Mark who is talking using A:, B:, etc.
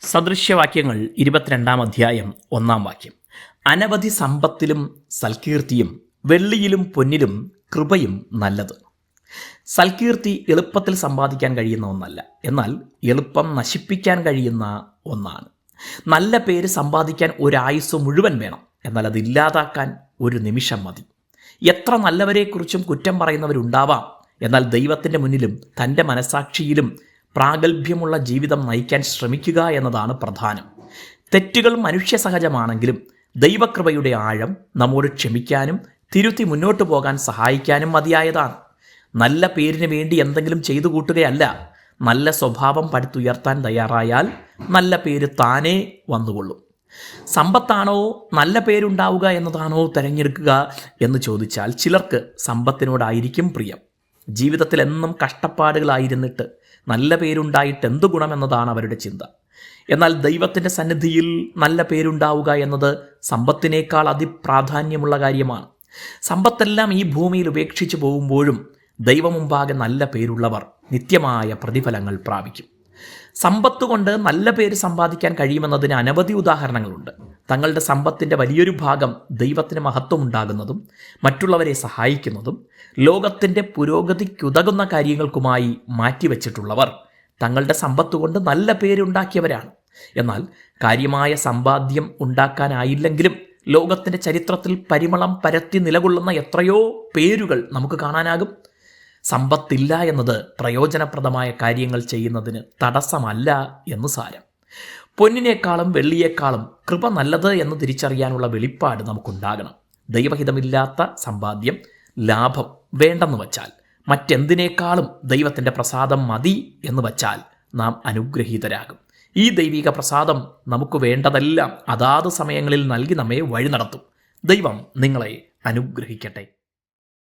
A: സദൃശ്യവാക്യങ്ങൾ ഇരുപത്തിരണ്ടാം അധ്യായം ഒന്നാം വാക്യം. അനവധി സമ്പത്തിലും സൽകീർത്തിയും വെള്ളിയിലും പൊന്നിലും കൃപയും നല്ലത്. സൽകീർത്തി എളുപ്പത്തിൽ സമ്പാദിക്കാൻ കഴിയുന്ന ഒന്നല്ല. എന്നാൽ എളുപ്പം നശിപ്പിക്കാൻ കഴിയുന്ന ഒന്നാണ്. നല്ല പേര് സമ്പാദിക്കാൻ ഒരായുസ് മുഴുവൻ വേണം. എന്നാൽ അത് ഇല്ലാതാക്കാൻ ഒരു നിമിഷം മതി. എത്ര നല്ലവരെക്കുറിച്ചും കുറ്റം പറയുന്നവരുണ്ടാവാം. എന്നാൽ ദൈവത്തിന്റെ മുന്നിലും തന്റെ മനസാക്ഷിയിലും പ്രാഗൽഭ്യമുള്ള ജീവിതം നയിക്കാൻ ശ്രമിക്കുക എന്നതാണ് പ്രധാനം. തെറ്റുകൾ മനുഷ്യ സഹജമാണെങ്കിലും ദൈവകൃപയുടെ ആഴം നമ്മോട് ക്ഷമിക്കാനും തിരുത്തി മുന്നോട്ട് പോകാൻ സഹായിക്കാനും മതിയായതാണ്. നല്ല പേരിന് വേണ്ടി എന്തെങ്കിലും ചെയ്തു കൂട്ടുകയല്ല. നല്ല സ്വഭാവം പടുത്തുയർത്താൻ തയ്യാറായാൽ നല്ല പേര് താനേ വന്നുകൊള്ളും. സമ്പത്താണോ നല്ല പേരുണ്ടാവുക എന്നതാണോ തിരഞ്ഞെടുക്കുക എന്ന് ചോദിച്ചാൽ ചിലർക്ക് സമ്പത്തിനോടായിരിക്കും പ്രിയം. ജീവിതത്തിൽ എന്നും കഷ്ടപ്പാടുകളായിരുന്നിട്ട് നല്ല പേരുണ്ടായിട്ട് എന്തു ഗുണമെന്നതാണ് അവരുടെ ചിന്ത. എന്നാൽ ദൈവത്തിന്റെ സന്നിധിയിൽ നല്ല പേരുണ്ടാവുക എന്നത് സമ്പത്തിനേക്കാൾ അതിപ്രാധാന്യമുള്ള കാര്യമാണ്. സമ്പത്തെല്ലാം ഈ ഭൂമിയിൽ ഉപേക്ഷിച്ചു പോകുമ്പോഴും ദൈവമുമ്പാകെ നല്ല പേരുള്ളവർ നിത്യമായ പ്രതിഫലങ്ങൾ പ്രാപിക്കും. സമ്പത്ത് കൊണ്ട് നല്ല പേര് സമ്പാദിക്കാൻ കഴിയുമെന്നതിന് അനവധി ഉദാഹരണങ്ങളുണ്ട്. തങ്ങളുടെ സമ്പത്തിന്റെ വലിയൊരു ഭാഗം ദൈവത്തിന് മഹത്വമുണ്ടാകുന്നതും മറ്റുള്ളവരെ സഹായിക്കുന്നതും ലോകത്തിന്റെ പുരോഗതിക്കുതകുന്ന കാര്യങ്ങൾക്കുമായി മാറ്റിവെച്ചിട്ടുള്ളവർ തങ്ങളുടെ സമ്പത്ത് കൊണ്ട് നല്ല പേരുണ്ടാക്കിയവരാണ്. എന്നാൽ കാര്യമായ സമ്പാദ്യം ഉണ്ടാക്കാനായില്ലെങ്കിലും ലോകത്തിന്റെ ചരിത്രത്തിൽ പരിമളം പരത്തി നിലകൊള്ളുന്ന എത്രയോ പേരുകൾ നമുക്ക് കാണാനാകും. സമ്പത്തില്ല എന്നത് പ്രയോജനപ്രദമായ കാര്യങ്ങൾ ചെയ്യുന്നതിന് തടസ്സമല്ല എന്ന് സാരം. പൊന്നിനേക്കാളും വെള്ളിയേക്കാളും കൃപ നല്ലത് എന്ന് തിരിച്ചറിയാനുള്ള വെളിപ്പാട് നമുക്കുണ്ടാകണം. ദൈവഹിതമില്ലാത്ത സമ്പാദ്യം ലാഭം വേണ്ടെന്ന് വച്ചാൽ മറ്റെന്തിനേക്കാളും ദൈവത്തിന്റെ പ്രസാദം മതി എന്ന് വച്ചാൽ നാം അനുഗ്രഹീതരാകും. ഈ ദൈവിക പ്രസാദം നമുക്ക് വേണ്ടതെല്ലാം അതാത് സമയങ്ങളിൽ നൽകി നമ്മെ വഴി നടത്തും ദൈവം നിങ്ങളെ അനുഗ്രഹിക്കട്ടെ.